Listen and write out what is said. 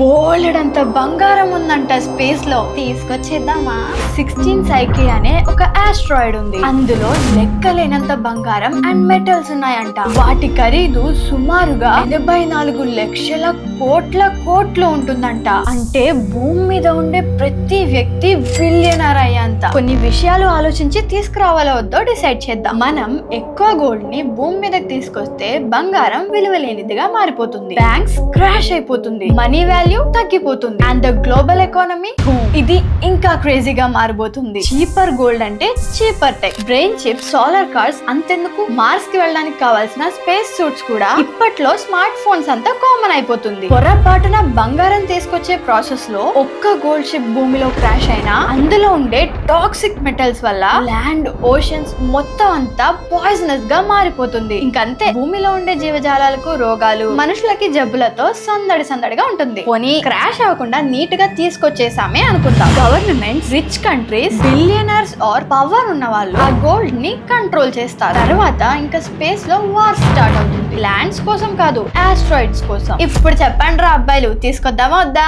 బోలెడంత బంగారం ఉందంట స్పేస్లో. తీసుకొచ్చేద్దామా? సిక్స్టీన్ సైకి అనే ఒక ఆస్ట్రాయిడ్ ఉంది. అందులో లెక్కలేనంత బంగారం అండ్ మెటల్స్ ఉన్నాయంట. వాటి ఖరీదు సుమారుగా ఎనభై నాలుగు లక్షల కోట్ల కోట్లు ఉంటుందంట. అంటే భూమి మీద ఉండే ప్రతి వ్యక్తి బిలియనర్ అయ్యేంత. కొన్ని విషయాలు ఆలోచించి తీసుకురావాలో వద్దో డిసైడ్ చేద్దాం. మనం ఎక్కువ గోల్డ్ని భూమి మీదకి తీసుకొస్తే బంగారం విలువలేనిదిగా మారిపోతుంది. బ్యాంక్స్ క్రాష్ అయిపోతుంది. మనీ వాల్యూ తగ్గిపోతుంది. అండ్ ద గ్లోబల్ ఎకానమీ ఇది ఇంకా క్రేజీగా మారిపోతుంది చీపర్ గోల్డ్ అంటే cheaper tech. Brain chip solar cars అంతెందుకు? మార్స్కి వెళ్ళడానికి కావాల్సిన స్పేస్ సూట్స్ కూడా ఇప్పట్లో స్మార్ట్ ఫోన్స్ అంతా కామన్ అయిపోతుంది. పొరపాటున బంగారం తీసుకొచ్చే ప్రాసెస్లో ఒక్క గోల్డ్ షిప్ భూమిలో క్రాష్ అయినా అందులో ఉండే టాక్సిక్ మెటల్స్ వల్ల ల్యాండ్ ఓషన్స్ మొత్తం అంతా పాయిజనస్గా మారిపోతుంది. ఇంకంతే. భూమిలో ఉండే జీవజాలాలకు రోగాలు మనుషులకి జబ్బులతో సందడి సందడిగా ఉంటుంది. తీసుకొని క్రాష్ అవ్వకుండా నీట్గా తీసుకొచ్చేసామే అనుకుందాం. Government rich countries billionaires or power ఉన్న వాళ్ళు ఆ గోల్డ్ని కంట్రోల్ చేస్తారు. తర్వాత ఇంకా స్పేస్లో వార్ స్టార్ట్ అవుతుంది. ల్యాండ్స్ కోసం కాదు ఆస్ట్రాయిడ్స్ కోసం. ఇప్పుడు చెప్పండి రా అబ్బాయిలు తీసుకొద్దామా వద్దా?